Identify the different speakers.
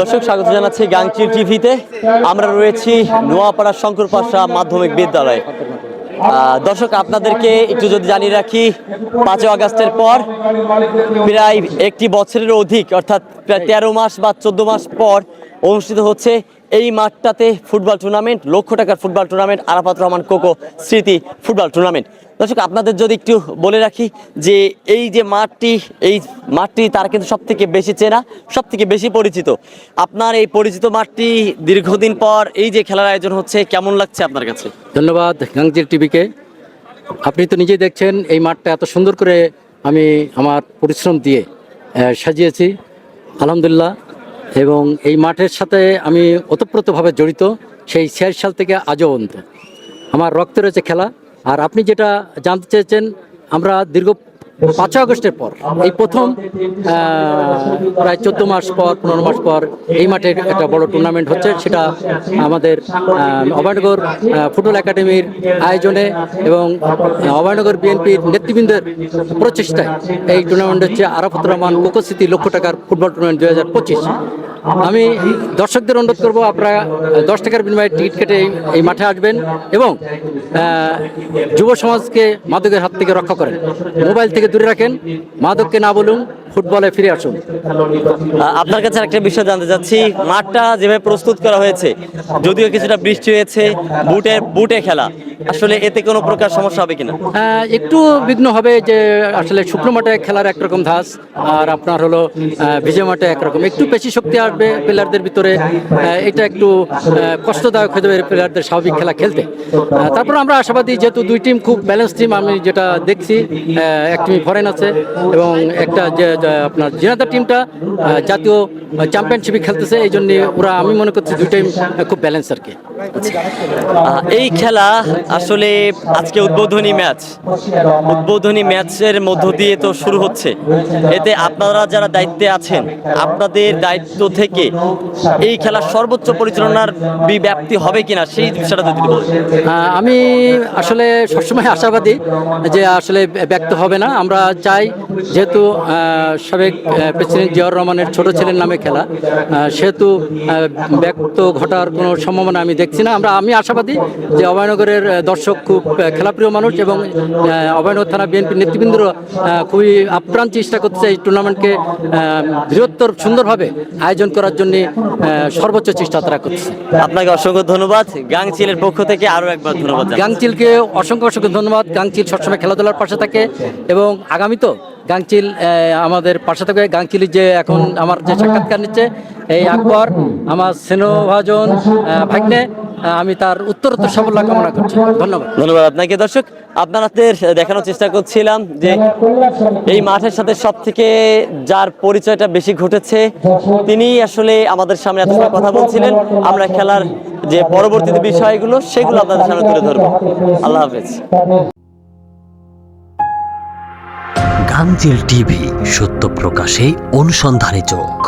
Speaker 1: দর্শক, স্বাগত জানাচ্ছি গাংচিল টিভিতে। আমরা রয়েছি নোয়াপাড়া শঙ্কর পাশা মাধ্যমিক বিদ্যালয়। দর্শক, আপনাদেরকে একটু যদি জানিয়ে রাখি, পাঁচই আগস্টের পর প্রায় একটি বছরের অধিক, অর্থাৎ প্রায় তেরো মাস বা চোদ্দ মাস পর অনুষ্ঠিত হচ্ছে এই মাঠটাতে ফুটবল টুর্নামেন্ট লক্ষ টাকার ফুটবল টুর্নামেন্ট আরাফাত রহমান কোকো স্মৃতি ফুটবল টুর্নামেন্ট দর্শক, আপনাদের যদি একটু বলে রাখি যে এই যে মাঠটি, এই মাঠটি তার কিন্তু সব থেকে বেশি চেনা সব থেকে বেশি পরিচিত। আপনার এই পরিচিত মাঠটি দীর্ঘদিন পর এই যে খেলার আয়োজন হচ্ছে, কেমন লাগছে আপনার কাছে?
Speaker 2: ধন্যবাদ গাংজির টিভিকে। আপনি তো নিজেই দেখছেন, এই মাঠটা এত সুন্দর করে আমি আমার পরিশ্রম দিয়ে সাজিয়েছি, আলহামদুলিল্লাহ। এবং এই মাঠের সাথে আমি ওতপ্রোতভাবে জড়িত, সেই ছিয়াশি সাল থেকে আজও অন্ত। আমার রক্তে রয়েছে খেলা আর আপনি যেটা জানতে চেয়েছেন, আমরা দীর্ঘ পাঁচই আগস্টের পর, এই প্রথম প্রায় চোদ্দ মাস পর, পনেরো মাস পর এই মাঠে একটা বড় টুর্নামেন্ট হচ্ছে। সেটা আমাদের অভয়নগর ফুটবল একাডেমির আয়োজনে এবং অভয়নগর বিএনপির নেতৃবৃন্দের প্রচেষ্টায় এই টুর্নামেন্ট হচ্ছে আরাফত রহমান কোকোস্মৃতি লক্ষ টাকার ফুটবল টুর্নামেন্ট দুই হাজার পঁচিশ। আমি দর্শকদের অনুরোধ করব আপনারা দশ টাকার বিনিময়ে টিকিট কেটে এই- মাঠে আসবেন এবং যুব সমাজকে মাদকের হাত থেকে রক্ষা করেন। মোবাইল থেকে দূরে রাখেন। মাদককে না বলুন। ফুটবলে ফিরে আসুন।
Speaker 1: আপনার কাছে একটা বিষয় জানতে চাচ্ছি। মাঠটা যেভাবে প্রস্তুত করা হয়েছে যদিও কিছুটা বৃষ্টি হয়েছে বুটে বুটে খেলা। আসলে এতে কোনো প্রকার সমস্যা হবে কিনা?
Speaker 2: একটু বিঘ্ন হবে যে আসলে শুকনো মাঠে খেলার একরকম ধাস আর আপনার হলো ভিজে মাঠে একরকম। একটু বেশি শক্তি আসবে প্লেয়ারদের ভিতরে। এটা একটু কষ্টদায়ক হয়ে যাবে প্লেয়ারদের স্বাভাবিক খেলা খেলতে। তারপর আমরা আশাবাদী যেহেতু দুই টিম খুব ব্যালেন্স টিম আমি যেটা দেখছি এক টিম ফরেন আছে এবং একটা যে আপনার জেনাদার টিমটা জাতীয় চ্যাম্পিয়নশিপে খেলতেছে এই জন্য ওরা আমি মনে করছি দুই টিম খুব ব্যালেন্স আর কি।
Speaker 1: এই খেলা আসলে আজকে উদ্বোধনী ম্যাচ। উদ্বোধনী ম্যাচের মধ্য দিয়ে তো শুরু হচ্ছে। এতে আপনারা যারা দায়িত্বে আছেন আপনাদের দায়িত্ব থেকে এই খেলার সর্বোচ্চ পরিচালনার ব্যাপ্তি হবে কিনা সেই বিষয়টা যদি বলেন।
Speaker 2: আমি আসলে সবসময় আশাবাদী যে আসলে ব্যক্ত হবে না। আমরা চাই যেহেতু আহ, সাবেক প্রেসিডেন্ট জিয়াউর রহমানের ছোট ছেলের নামে খেলা। সেহেতু ব্যক্ত ঘটার কোনো সম্ভাবনা আমি দেখছি না। আমরা আমি আশাবাদী যে অভয়নগরের দর্শক খুব খেলাপ্রিয় মানুষ এবং অভয়নগর থানা বিএনপি নেতৃবৃন্দরা খুবই আপ্রাণ চেষ্টা করছে এই টুর্নামেন্টকে বৃহত্তর সুন্দরভাবে আয়োজন করার জন্য সর্বোচ্চ চেষ্টা তারা করছে।
Speaker 1: আপনাকে অসংখ্য ধন্যবাদ। গাংচিলের পক্ষ থেকে আরও একবার ধন্যবাদ।
Speaker 2: গাংচিলকে অসংখ্য অসংখ্য ধন্যবাদ। গাংচিল সবসময় খেলাধুলার পাশে থাকে এবং আগামী তো গাংচিল আমাদের পাশে থাকবে। গাংচিলের যে এখন আমার যে সাক্ষাৎকার নিচ্ছে। এই আকবর আমার স্নেহভাজন ভাগ্নে আমি তার উত্তরোত্তর সাফল্য কামনা করছি। ধন্যবাদ।
Speaker 1: ধন্যবাদ আপনাকে। দর্শক আপনাদের দেখানোর চেষ্টা করছিলাম যে এই মাঠের সাথে সব থেকে যার পরিচয়টা বেশি ঘটেছে তিনি আসলে আমাদের সামনে এত সময় কথা বলছিলেন। আমরা খেলার যে পরবর্তীতে বিষয়গুলো সেগুলো আপনাদের সামনে তুলে ধরবো। আল্লাহ হাফেজ।
Speaker 3: গাংচিল টিভি সত্য প্রকাশে অনুসন্ধানী চোখ।